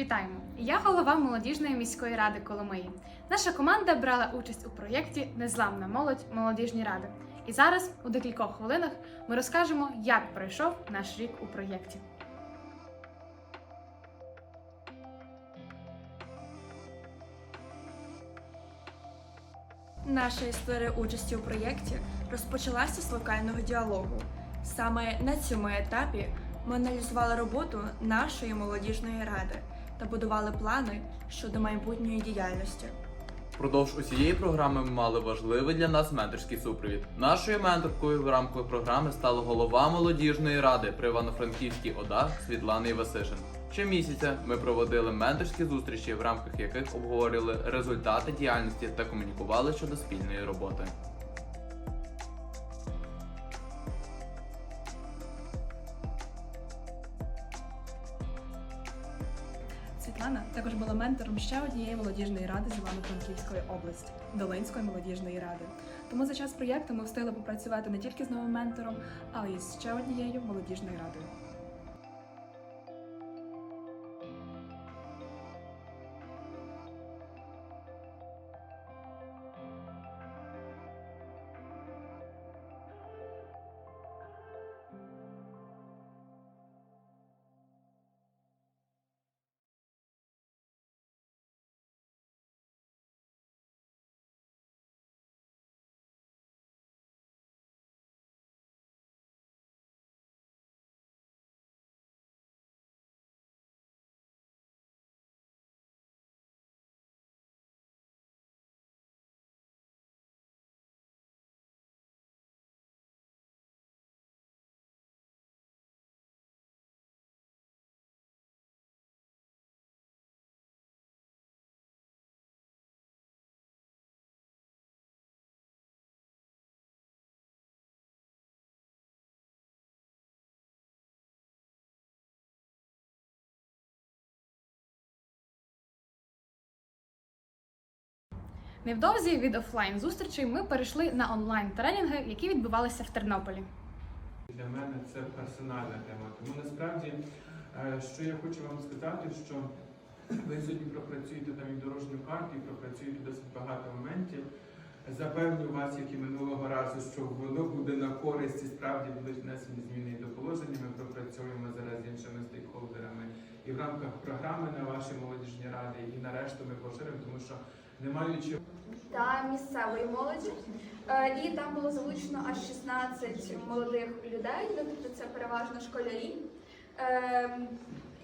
Вітаємо! Я голова молодіжної міської ради Коломиї. Наша команда брала участь у проєкті Незламна молодь молодіжні ради. І зараз, у декількох хвилинах, ми розкажемо, як пройшов наш рік у проєкті. Наша історія участі у проєкті розпочалася з локального діалогу. Саме на цьому етапі ми аналізували роботу нашої молодіжної ради та будували плани щодо майбутньої діяльності. Впродовж усієї програми ми мали важливий для нас менторський супровід. Нашою менторкою в рамках програми стала голова молодіжної ради при Івано-Франківській ОДА Світлана Івасишин. Щомісяця ми проводили менторські зустрічі, в рамках яких обговорювали результати діяльності та комунікували щодо спільної роботи. Світлана також була ментором ще однієї молодіжної ради з Івано-Франківської області Долинської молодіжної ради. Тому за час проєкту ми встигли попрацювати не тільки з новим ментором, але й з ще однією молодіжною радою. Невдовзі від офлайн зустрічей ми перейшли на онлайн тренінги, які відбувалися в Тернополі. Для мене це персональна тема. Тому насправді, е, що я хочу вам сказати, що ви сьогодні пропрацюєте там і дорожню карту, і пропрацюєте досить багато моментів. Запевню вас, як і минулого разу, що воно буде на користь і справді будуть внесені зміни до положення. Ми пропрацюємо зараз з іншими стейкхолдерами і в рамках програми на ваші молодіжні ради, і нарешті ми поширимо, тому що не маючи та місцевої молоді. Е, І там було залучено аж 16 молодих людей, ну, тобто це переважно школярі, е,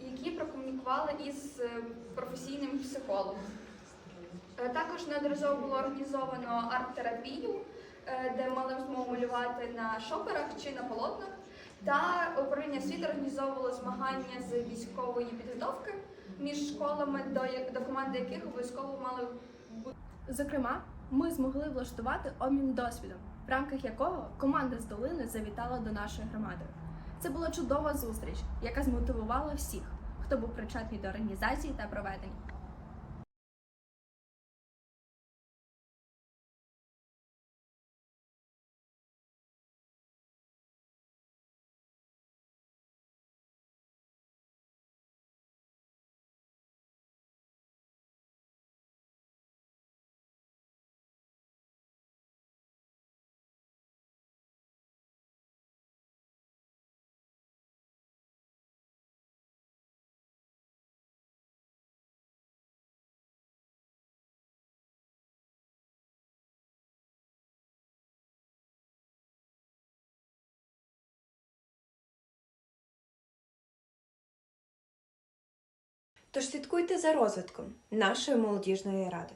які прокомунікували із е, професійним психологом. Е, Також неодноразово було організовано арт-терапію, де мали змогу малювати на шоперах чи на полотнах. Та управління освіти організовувало змагання з військової підготовки між школами, до, команди яких обов'язково мали Зокрема, ми змогли влаштувати обмін досвідом, в рамках якого команда з долини завітала до нашої громади. Це була чудова зустріч, яка змотивувала всіх, хто був причетний до організації та проведення. Тож слідкуйте за розвитком нашої молодіжної ради.